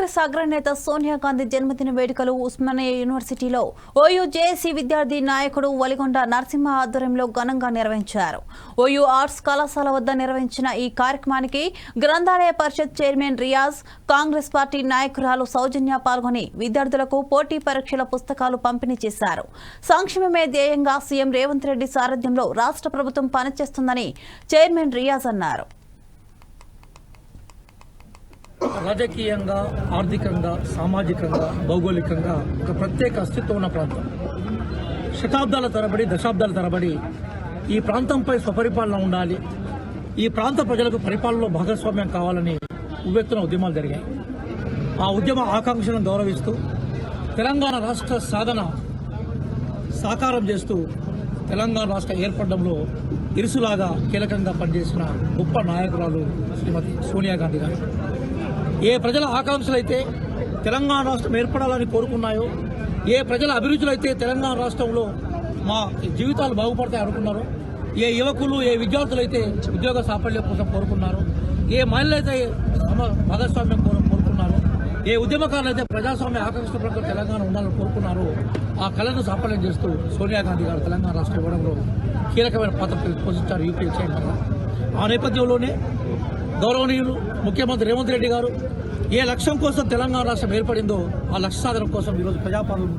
కాంగ్రెస్ అగ్రనేత సోనియా గాంధీ జన్మదిన వేడుకలు ఉస్మానియా యూనివర్సిటీలో ఓయూ జేఏసీ విద్యార్థి నాయకుడు వలిగొండ నరసింహ ఆధ్వర్యంలో ఘనంగా నిర్వహించారు. ఓయూ ఆర్ట్స్ కళాశాల వద్ద నిర్వహించిన ఈ కార్యక్రమానికి గ్రంథాలయ పరిషత్ చైర్మన్ రియాజ్ కాంగ్రెస్ పార్టీ నాయకురాలు సౌజన్య పాల్గొని విద్యార్థులకు పోటీ పరీక్షల పుస్తకాలు పంపిణీ చేశారు. సంక్షేమమే ధ్యేయంగా సీఎం రేవంత్ రెడ్డి సారథ్యంలో రాష్ట్ర ప్రభుత్వం పనిచేస్తుందని చైర్మన్ రియాజ్ అన్నారు. రాజకీయంగా ఆర్థికంగా సామాజికంగా భౌగోళికంగా ఒక ప్రత్యేక అస్తిత్వం ఉన్న ప్రాంతం. శతాబ్దాల తరబడి దశాబ్దాల తరబడి ఈ ప్రాంతంపై స్వపరిపాలన ఉండాలి. ఈ ప్రాంత ప్రజలకు పరిపాలనలో భాగస్వామ్యం కావాలని ఉవ్వెత్తున ఉద్యమాలు జరిగాయి. ఆ ఉద్యమ ఆకాంక్షలను గౌరవిస్తూ తెలంగాణ రాష్ట్ర సాధన సాకారం చేస్తూ తెలంగాణ రాష్ట్ర ఏర్పడడంలో ఇరుసులాగా కీలకంగా పనిచేసిన గొప్ప నాయకురాలు శ్రీమతి సోనియా గాంధీ గారు. ఏ ప్రజల ఆకాంక్షలు అయితే తెలంగాణ రాష్ట్రం ఏర్పడాలని కోరుకున్నాయో ఏ ప్రజల అభిరుచులు అయితే తెలంగాణ రాష్ట్రంలో మా జీవితాలు బాగుపడతాయి అనుకున్నారో ఏ యువకులు ఏ విద్యార్థులు అయితే ఉద్యోగ సాఫల్యం కోసం కోరుకున్నారో ఏ మహిళలు అయితే భాగస్వామ్యం కోరుకున్నారో ఏ ఉద్యమకారులు అయితే ప్రజాస్వామ్య ఆకాంక్షలు ప్రకారం తెలంగాణ ఉండాలని కోరుకున్నారో ఆ కళను సాఫల్యం చేస్తూ సోనియా గాంధీ గారు తెలంగాణ రాష్ట్రం ఇవ్వడంలో కీలకమైన పాత్ర పోషించారు యూపీఏ చైర్మన్గా ఆ నేపథ్యంలోనే గౌరవనీయులు ముఖ్యమంత్రి రేవంత్ రెడ్డి గారు ఏ లక్ష్యం కోసం తెలంగాణ రాష్ట్రం ఏర్పడిందో ఆ లక్ష్య సాధన కోసం ఈరోజు ప్రజాపాలన